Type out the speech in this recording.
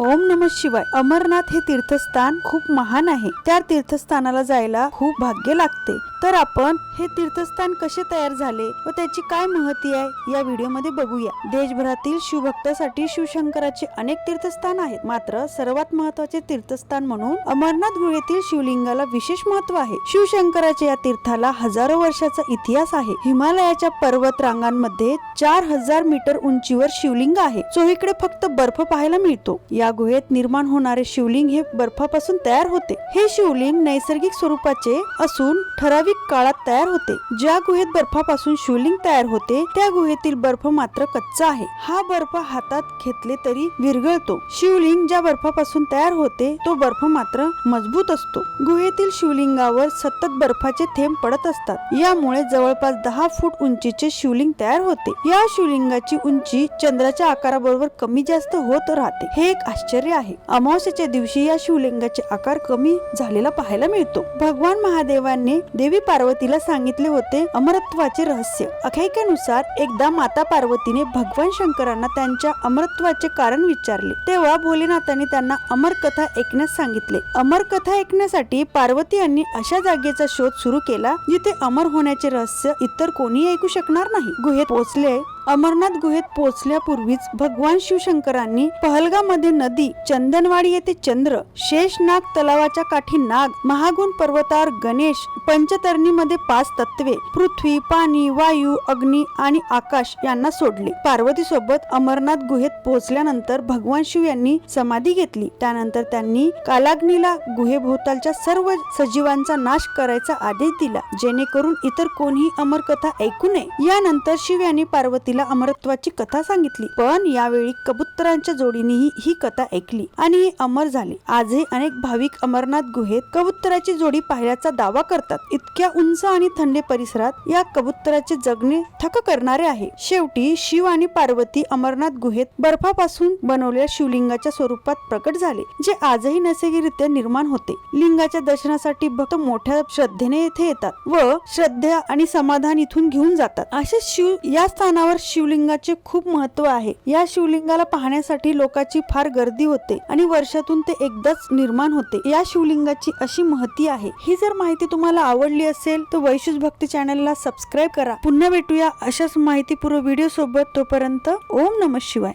ओम नम शिवाय. अमरनाथ हे तीर्थस्थान खूप महान आहे. त्या तीर्थस्थानाला जायला खूप भाग्य लागते. तर आपण हे तीर्थस्थान कसे तयार झाले व त्याची काय महती आहे या व्हिडिओमध्ये बघूया. देशभरातील शिवभक्तासाठी शिवशंकराचे अनेक तीर्थस्थान आहेत. मात्र सर्वात महत्त्वाचे तीर्थस्थान म्हणून अमरनाथ गुहेतील शिवलिंगाला विशेष महत्त्व आहे. शिवशंकराच्या या तीर्थाला हजारो वर्षाचा इतिहास आहे. हिमालयाच्या पर्वत रांगांमध्ये चार हजार मीटर उंचीवर शिवलिंग आहे. चोहीकडे फक्त बर्फ पाहायला मिळतो. या गुहेत निर्माण होणारे शिवलिंग हे बर्फापासून तयार होते. हे शिवलिंग नैसर्गिक स्वरूपाचे असून ठराविक काळात तयार होते. ज्या गुहेत बर्फापासून शिवलिंग तयार होते त्या गुहेतील बर्फ मात्र कच्चा आहे. हा बर्फ हातात घेतले तरी विरघळतो. शिवलिंग ज्या बर्फापासून तयार होते तो बर्फ मात्र मजबूत असतो. गुहेतील शिवलिंगावर सतत बर्फाचे थेंब पडत असतात. यामुळे जवळपास दहा फूट उंचीचे शिवलिंग तयार होते. या शिवलिंगाची उंची चंद्राच्या आकाराबरोबर कमी जास्त होत राहते. हे एक आश्चर्य आहे. अमावस्येच्या दिवशी या शिवलिंगाचे आकार कमी झालेला पाहायला मिळतो. भगवान महादेवांनी देवी पार्वतीला सांगितले होते अमरत्वाचे रहस्य. आख्यायिकेनुसार एकदा माता पार्वतीने भगवान शंकरांना त्यांच्या अमरत्वाचे कारण विचारले. तेव्हा भोलेनाथांनी त्यांना अमर कथा ऐकण्यास सांगितले. अमर कथा ऐकण्यासाठी पार्वती यांनी अशा जागेचा शोध सुरू केला जिथे अमर होण्याचे रहस्य इतर कोणी ऐकू शकणार नाही. गुहेत पोहोचले अमरनाथ गुहेत पोहोचल्यापूर्वीच भगवान शिवशंकरांनी पहलगामध्ये नदी चंदनवाडी येथे चंद्र शेषनाग तलावाच्या काठी नाग महागुण पर्वतावर गणेश पंचतरणीमध्ये पाच तत्वे पृथ्वी पाणी वायू अग्नी आणि आकाश यांना सोडले. पार्वती सोबत अमरनाथ गुहेत पोहोचल्यानंतर भगवान शिव यांनी समाधी घेतली. त्यानंतर त्यांनी कालाग्नीला गुहेभोवतालच्या सर्व सजीवांचा नाश करायचा आदेश दिला जेणेकरून इतर कोणीही अमर कथा ऐकू नये. यानंतर शिव यांनी पार्वती तिला अमरत्वाची कथा सांगितली. पण यावेळी कबुतरांच्या जोडीनेही ही कथा ऐकली आणि हे अमर झाले. आजही अनेक भाविक अमरनाथ गुहेत कबुतराची जोडी पाहिल्याचा दावा करतात. इतक्या उंच आणि थंड परिसरात या कबुतराचे जगणे थक करणारे आहे. शेवटी शिव आणि पार्वती अमरनाथ गुहेत बर्फापासून बनवलेल्या शिवलिंगाच्या स्वरूपात प्रकट झाले जे आजही नैसर्गिकरित्या निर्माण होते. लिंगाच्या दर्शनासाठी भक्त मोठ्या श्रद्धेने येथे येतात व श्रद्धा आणि समाधान इथून घेऊन जातात. असे शिव या स्थानावर शिवलिंगाचे खूप महत्त्व आहे. या शिवलिंगाला पाहण्यासाठी लोकांची फार गर्दी होते आणि वर्षातून ते एकदाच निर्माण होते. या शिवलिंगाची अशी महती आहे. ही जर माहिती तुम्हाला आवडली असेल तर वैशुष भक्ती चॅनलला सबस्क्राईब करा. पुन्हा भेटूया अशाच माहितीपूर्व व्हिडिओ सोबत तोपर्यंत ओम नम शिवाय.